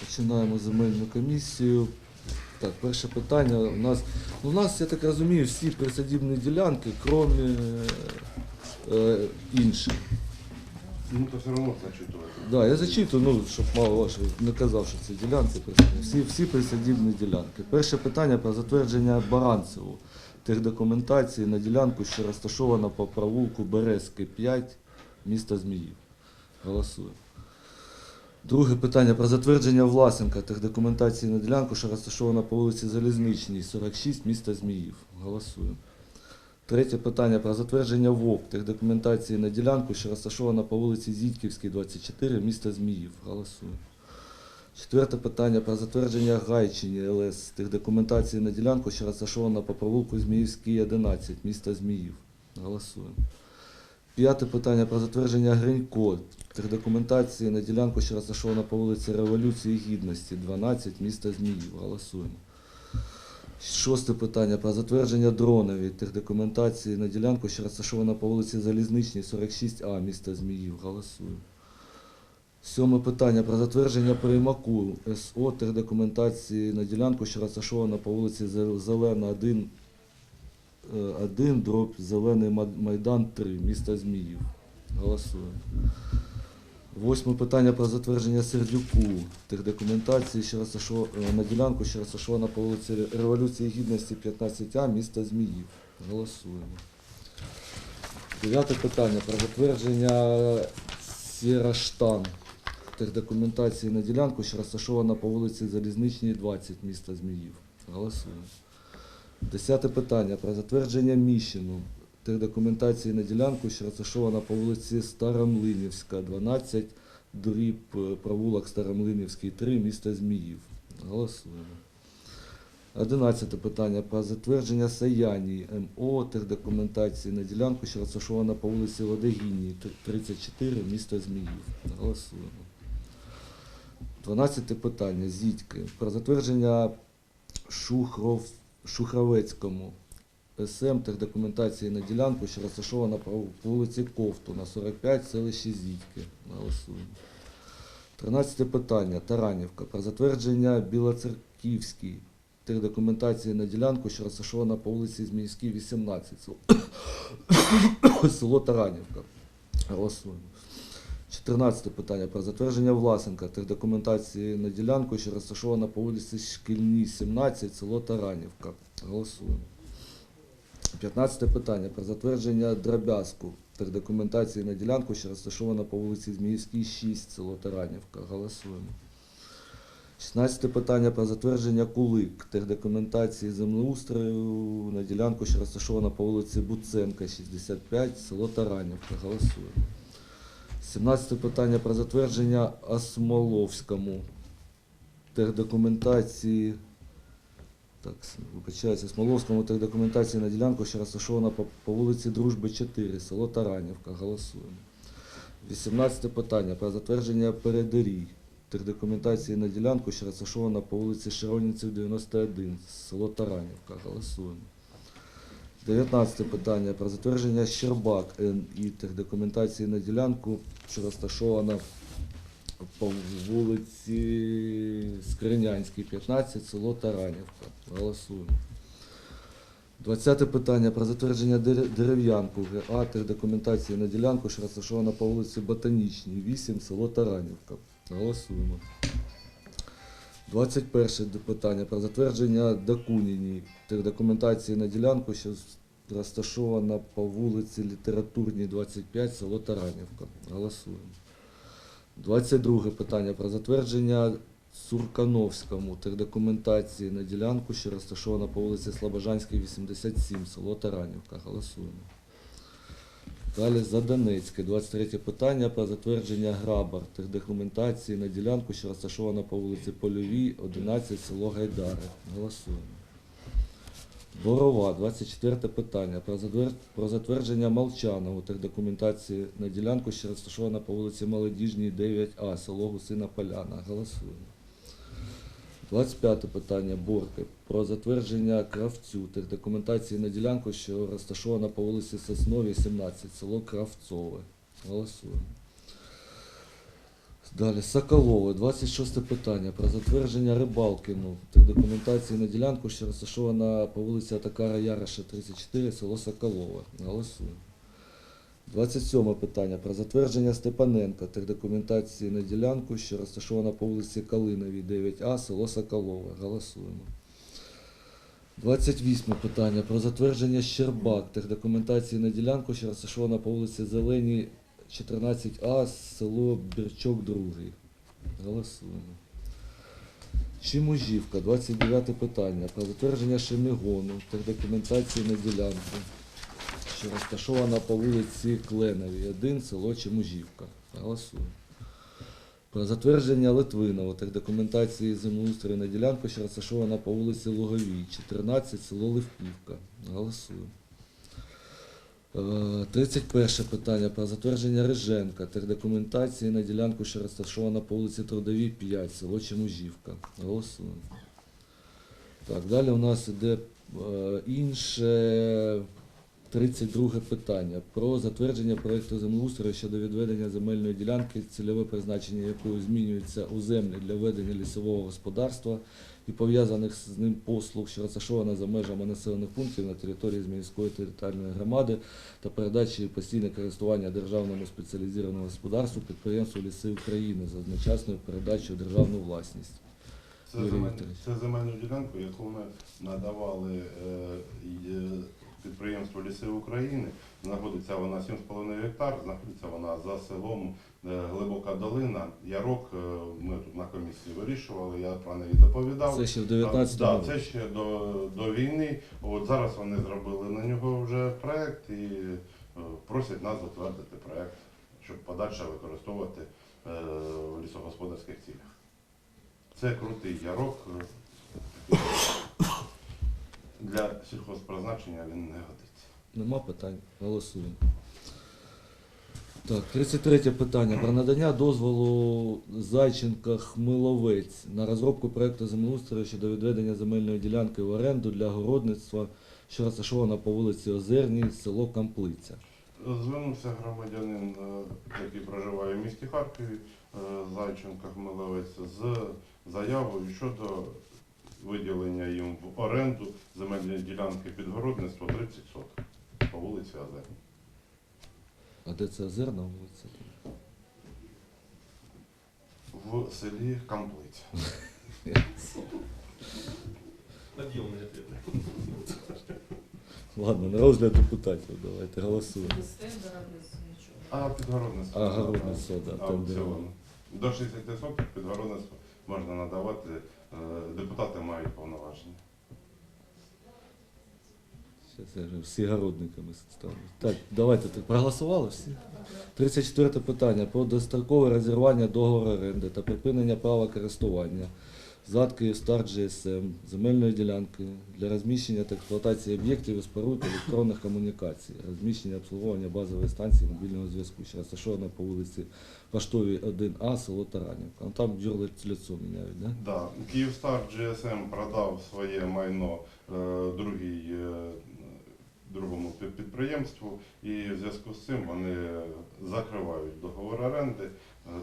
Починаємо земельну комісію. Так, перше питання. У нас, ну, у нас, я так розумію, всі присадібні ділянки, крім е, інших. Ну, то все равно зачитывать. Да, я зачитую, ну, щоб мало ваше не казав, що це ділянки присадибні. Всі, всі присадибні ділянки. Перше питання про затвердження Баранцеву техдокументації на ділянку, що розташована по провулку Березки 5, міста Зміїв. Голосую. Друге питання про затвердження Власенка техдокументації на ділянку, що розташована по вулиці Залізничній, 46, міста Зміїв. Голосую. Третє питання про затвердження ВОК техдокументації на ділянку, що розташована по вулиці Зітьківській, 24, міста Зміїв. Голосую. Четверте питання про затвердження Гайчині ЛС техдокументації на ділянку, що розташована по провулку Зміївський, 11, міста Зміїв. Голосуємо. П'яте питання про затвердження Гринько техдокументації на ділянку, що розташована по вулиці Революції Гідності, 12, міста Зміїв. Голосуємо. Шосте питання про затвердження дронові техдокументації на ділянку, що розташована по вулиці Залізничній, 46А, міста Зміїв. Голосую. Сьоме питання про затвердження Приймаку СО техдокументації на ділянку, що розташована по вулиці Зе- Зелена 1, 1 дроб Зелений Майдан 3, міста Зміїв. Голосую. Восьме питання про затвердження Сердюку техдокументації, що розташована на ділянку, що розташована по вулиці Революції Гідності 15А, міста Зміїв. Голосуємо. Дев'яте питання про затвердження Сєраштан техдокументації на ділянку, що розташована по вулиці Залізничній 20, міста Зміїв. Голосуємо. Десяте питання про затвердження Міщину техдокументації на ділянку, що розташована по вулиці Старомлинівська, 12, дріб е, провулок Старомлинівський, 3, місто Зміїв. Голосуємо. Одинадцяте питання про затвердження Саяні МО техдокументації на ділянку, що розташована по вулиці Водогінній, 34, місто Зміїв. Голосуємо. Дванадцяте питання. Зітьки. Про затвердження Шухров, Шухровецькому СМ техдокументації на ділянку, що розташована по вулиці Ковту на 45, селище Зітьки. Голосуємо. Тринадцяте питання. Таранівка. Про затвердження Білоцерківській техдокументації на ділянку, що розташована по вулиці Зміївській, 18, село, село Таранівка. Голосуємо. 14 питання про затвердження Власенка техдокументації на ділянку, що розташована по вулиці Шкільній, 17, село Таранівка. Голосуємо. 15 питання про затвердження Дробязку техдокументації на ділянку, що розташована по вулиці Зміївській, 6, село Таранівка. Голосуємо. 16 питання про затвердження Кулик техдокументації землеустрою на ділянку, що розташована по вулиці Буценка, 65, село Таранівка. Голосуємо. 17 питання про затвердження Осмоловському техдокументації. Так, вибачаюся, Смоловському техдокументації на ділянку, що розташована по, по вулиці Дружби 4, село Таранівка. Голосуємо. 18 питання про затвердження передорій техдокументації на ділянку, що розташована по вулиці Широнівців 91, село Таранівка. Голосуємо. 19 питання про затвердження Щербак НІ техдокументації на ділянку, що розташована по вулиці Скринянській, 15, село Таранівка. Голосуємо. 20 питання про затвердження дерев'янку ГА техдокументації на ділянку, що розташована по вулиці Ботанічній, 8, село Таранівка. Голосуємо. 21 питання про затвердження Дакуніні техдокументації на ділянку, що розташована по вулиці Літературній, 25, село Таранівка. Голосуємо. 22 питання про затвердження Суркановському техдокументації на ділянку, що розташована по вулиці Слобожанській, 87, село Таранівка. Голосуємо. Далі за Донецьке. 23 питання про затвердження Грабар техдокументації на ділянку, що розташована по вулиці Польовій, 11, село Гайдари. Голосуємо. Борова, 24 питання про затвер- про затвердження Молчанову техдокументації на ділянку, що розташована по вулиці Молодіжній, 9А, село Гусина Поляна. Голосуємо. 25 питання Борки про затвердження кравцю техдокументації на ділянку, що розташована по вулиці Сосновій, 17, село Кравцове. Голосуємо. Далі, Соколове, 26 питання про затвердження рибалкину та документації на ділянку, що розташована по вулиці Атакара Яроша, 34, село Соколове. Голосуємо. 27 питання про затвердження Степаненка та документації на ділянку, що розташована по вулиці Калиновій, 9А, село Соколове. Голосуємо. 28 питання про затвердження Щербак та документації на ділянку, що розташована по вулиці Зеленій, 14А, село Бірчок, 2. Голосуємо. Чимужівка, 29 питання про затвердження Шемігону та документації на ділянку, що розташована по вулиці Кленовій, 1, село Чимужівка. Голосуємо. Про затвердження Литвинова та документації землеустрою на ділянку, що розташована по вулиці Луговій, 14, село Левківка. Голосуємо. Е, 31 питання про затвердження Риженка та документації на ділянку, що розташована по вулиці Трудовій, 5, село Чемужівка. Голосуємо. Так, далі у нас іде е, інше 32 питання про затвердження проєкту землеустрою щодо відведення земельної ділянки, цільове призначення якої змінюється у землі для ведення лісового господарства і пов'язаних з ним послуг, що розташована за межами населених пунктів на території Зміївської територіальної громади та передачі постійне користування державному спеціалізованому господарству підприємству Ліси України за одночасною передачею державну власність. Це земельну ділянку, яку ми надавали е, е, підприємству Ліси України. Знаходиться вона 7,5 гектар, знаходиться вона за селом е, Глибока долина. Ярок, е, ми тут на комісії вирішували, я про неї доповідав. Це ще в 19 Так, році. це ще до, до війни. От зараз вони зробили на нього вже проект і е, просять нас затвердити проект, щоб подальше використовувати в лісогосподарських цілях. Це крутий ярок. Для сільхозпризначення він не годиться. Нема питань. Голосуємо. Так, 33 питання про надання дозволу Зайченка Хмиловець на розробку проекту землеустрою щодо відведення земельної ділянки в оренду для городництва, що розташована по вулиці Озерній, село Камплиця. Звернувся громадянин, е, який проживає в місті Харкові, е, Зайченко Хмелевець, з заявою щодо виділення їм в оренду земельної ділянки під городництво 30 соток по вулиці Азерній. А де це Озерна вулиця? В селі Камплиця. Ответ. Ладно, на розгляд депутатів давайте голосуємо. Без тендера, без нічого. А під городництво. А, городництво, да, Аукціон. тендером. До 60 соток під городництво можна надавати, депутати мають повноваження. Всі городниками ставлю. Так, давайте так. Проголосували всі? 34 питання про дострокове розірвання договору оренди та припинення права користування ЗАД Київстар GSM земельної ділянки для розміщення та експлуатації об'єктів і споруд електронних комунікацій, розміщення обслуговування базової станції мобільного зв'язку, що розташована по вулиці Поштовій 1А, село Таранівка. Ну, там лицо міняють, да? Да, Київстар GSM продав своє майно е, другій, е, другому підприємству, і в зв'язку з цим вони закривають договор оренди е,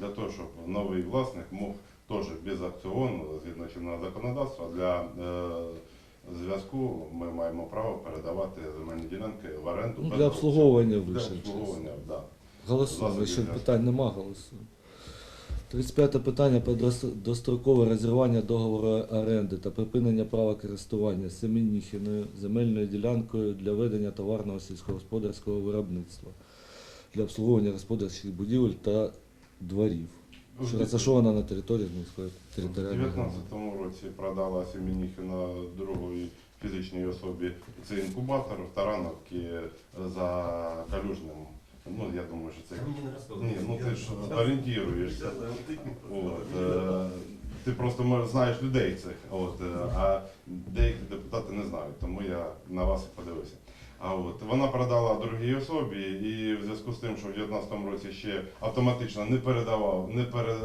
для того, щоб новий власник мог теж без акціону, згідно чинного законодавства, для е, зв'язку ми маємо право передавати земельні ділянки в оренду. Ну, для обслуговування Для обслуговування, да. Голосуємо, ще питань нема, голосуємо. 35 питання про дострокове розірвання договору оренди та припинення права користування Семеніхіною земельною ділянкою для ведення товарного сільськогосподарського виробництва для обслуговування господарських будівель та дворів, що розташована на території міської У територіальної громади. 2019 році продала Семеніхіна другої фізичній особі цей інкубатор в Тарановці за Калюжним. Ну, я думаю, що це. Ні, ну ти ж орієнтуєшся. От, е, ти просто знаєш людей цих, от, е, а деякі депутати не знають, тому я на вас і подивився. А от вона продала другій особі, і в зв'язку з тим, що в 2019 році ще автоматично не передавав, не пере,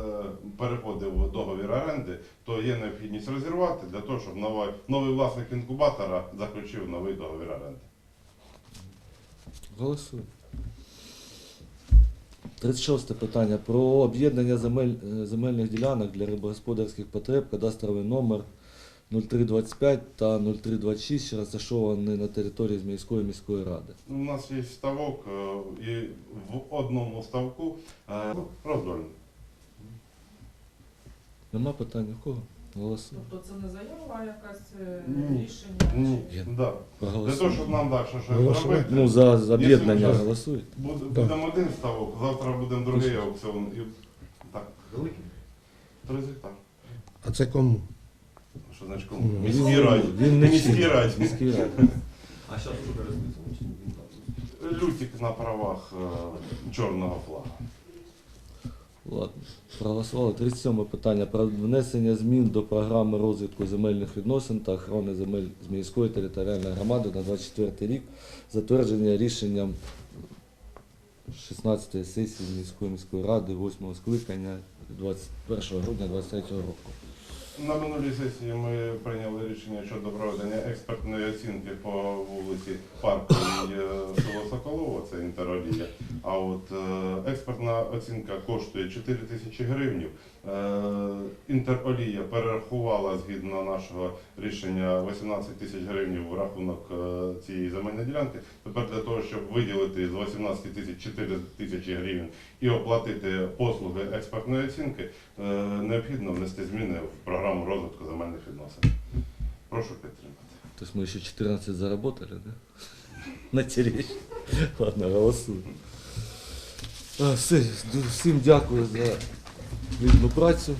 переходив договір оренди, то є необхідність розірвати для того, щоб новий, новий власник інкубатора заключив новий договір оренди. Голосуємо. 36 питання про об'єднання земель, е, земельних ділянок для рибогосподарських потреб, кадастровий номер 0325 та 0326, що розташовані на території Зміївської міської ради. У нас є ставок, е, і в одному ставку е, роздольний. Нема питань у кого? Голосуємо. Тобто це не заява, а якась е, Ні. рішення? Ні, Є. да. Для того, щоб нам далі щось Голосувати? зробити, Ну, за, за об'єднання Якщо голосують. буде, будемо один ставок, завтра будемо другий аукціон. І, так, Великий. три гектар. А це кому? Що значить кому? він- раді. Він не Міській раді. Міській раді. А зараз уже розписано чи ні? Лютик на правах е, чорного флага. Ладно, проголосували. 37 питання про внесення змін до програми розвитку земельних відносин та охорони земель Зміївської територіальної громади на 24 рік, затвердження рішенням 16 сесії міської міської ради 8 скликання 21 грудня 2023 року. На минулій сесії ми прийняли рішення щодо проведення експертної оцінки по вулиці Парку е, село Соколово, це інтеролія. А от е, експертна оцінка коштує 4 тисячі гривнів. Е, Інтеролія перерахувала згідно нашого рішення 18 тисяч гривень в рахунок е, цієї земельної ділянки. Тепер для того, щоб виділити з 18 тисяч 4 тисячі гривень і оплатити послуги експертної оцінки, е, необхідно внести зміни в програму розвитку земельних відносин. Прошу підтримати. Тобто ми ще 14 заработали, да? На ці речі. Ладно, голосуємо. Всім дякую за плідну працю.